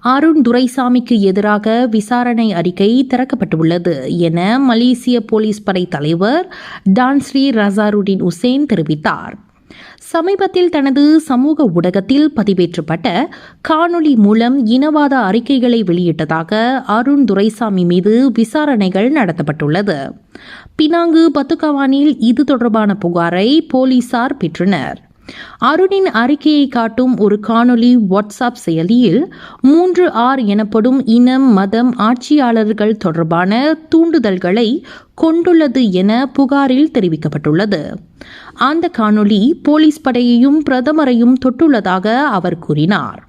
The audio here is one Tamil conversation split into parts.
அருண் துரைசாமிக்கு எதிராக விசாரணை அறிக்கை திறக்கப்பட்டுள்ளது என மலேசிய போலீஸ் படை தலைவர் டான்ஸ்ரீ ரசாருடின் உசேன் தெரிவித்தார். சமீபத்தில் தனது சமூக ஊடகத்தில் பதிவேற்றப்பட்ட காணொளி மூலம் இனவாத அறிக்கைகளை வெளியிட்டதாக அருண் துரைசாமி மீது விசாரணைகள் நடத்தப்பட்டுள்ளது. பினாங்கு பத்துகவானில் இது தொடர்பான புகாரை போலீசார் பெற்றனர். அருணின் அறிக்கையை காட்டும் ஒரு காணொளி வாட்ஸ்அப் செயலியில் மூன்று ஆர் எனப்படும் இனம் மதம் ஆட்சியாளர்கள் தொடர்பான தூண்டுதல்களை கொண்டுள்ளது என புகாரில் தெரிவிக்கப்பட்டுள்ளது. அந்த காணொளி போலீஸ் படையையும் பிரதமரையும் தொட்டுள்ளதாக அவர் கூறினார்.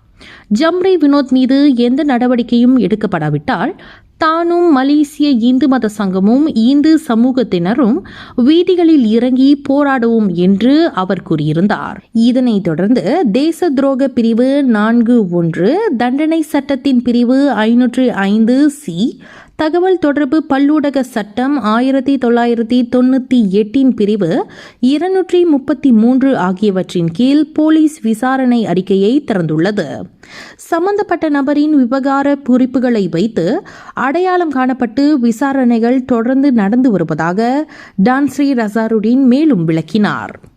ஜம்ரே வினோத் மீது எந்த நடவடிக்கையும் எடுக்கப்படாவிட்டால் தானும் மலேசிய இந்து மத சங்கமும் இந்து சமூகத்தினரும் வீதிகளில் இறங்கி போராடுவோம் என்று அவர் கூறியிருந்தார். இதனைத் தொடர்ந்து தேச துரோக பிரிவு நான்கு ஒன்று தண்டனை சட்டத்தின் பிரிவு ஐநூற்று ஐந்து சி தகவல் தொடர்பு பல்லூடக சட்டம் ஆயிரத்தி தொள்ளாயிரத்தி தொண்ணூற்றி எட்டின் பிரிவு இருநூற்றி முப்பத்தி மூன்று ஆகியவற்றின் கீழ் போலீஸ் விசாரணை அறிக்கையை திறந்துள்ளது. சம்பந்தப்பட்ட நபரின் விவகார குறிப்புகளை வைத்து அடையாளம் காணப்பட்டு விசாரணைகள் தொடர்ந்து நடந்து வருவதாக டான்ஸ்ரீ ரசாருடின் மேலும் விளக்கினார்.